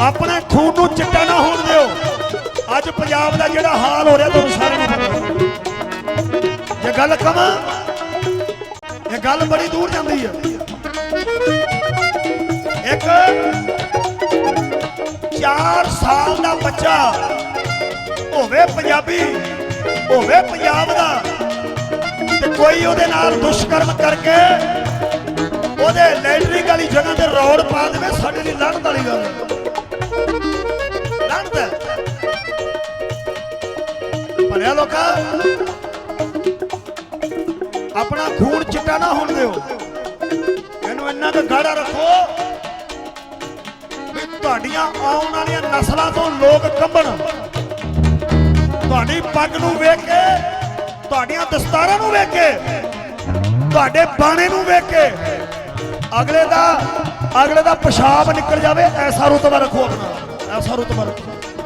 ਆਪਣੇ ਖੂਨ ਨੂੰ ਚਿੱਟਾ ਨਾ ਹੋਣ ਦਿਓ। ਅੱਜ ਪੰਜਾਬ ਦਾ ਜਿਹੜਾ ਹਾਲ ਹੋ ਰਿਹਾ, ਤੁਹਾਨੂੰ ਸਾਰਿਆਂ ਨੂੰ ਪਤਾ। ਜੇ ਗੱਲ ਕਵਾਂ, ਇਹ ਗੱਲ ਬੜੀ ਦੂਰ ਜਾਂਦੀ ਹੈ ਇੱਕ 4 ਸਾਲ ਦਾ ਬੱਚਾ ਹੋਵੇ ਪੰਜਾਬੀ, ਹੋਵੇ ਪੰਜਾਬ ਦਾ, ਤੇ ਕੋਈ ਉਹਦੇ ਨਾਲ ਦੁਸ਼ਕਰਮ ਕਰਕੇ ਉਹਦੇ ਲੈਟਰਿੰਗ ਵਾਲੀ ਜਗ੍ਹਾ ਤੇ ਰੋਡ ਪਾ ਦੇਵੇ, ਸਾਡੇ ਲਈ ਲੜਨ ਵਾਲੀ ਗੱਲ ਭਲਿਆ ਲੋਕਾ? ਆਪਣਾ ਖੂਨ ਚਿੱਟਾ ਨਾ ਹੋਣ ਦਿਓ। ਇਹਨੂੰ ਇੰਨਾ ਕੁ ਗਾੜਾ ਰੱਖੋ ਵੀ ਤੁਹਾਡੀਆਂ ਆਉਣ ਵਾਲੀਆਂ ਨਸਲਾਂ ਤੋਂ ਲੋਕ ਕੰਬਣ। ਤੁਹਾਡੀ ਪੱਗ ਨੂੰ ਵੇਖ ਕੇ, ਤੁਹਾਡੀਆਂ ਦਸਤਾਰਾਂ ਨੂੰ ਵੇਖ ਕੇ, ਤੁਹਾਡੇ ਬਾਣੇ ਨੂੰ ਵੇਖ ਕੇ ਅਗਲੇ ਦਾ ਅਗਲੇ ਦਾ ਪਿਸ਼ਾਬ ਨਿਕਲ ਜਾਵੇ, ਐਸਾ ਰੁਤਬਾ ਰੱਖੋ ਆਪਣਾ। ਐਸਾ ਰੁਤਬਾ ਰੱਖੋ।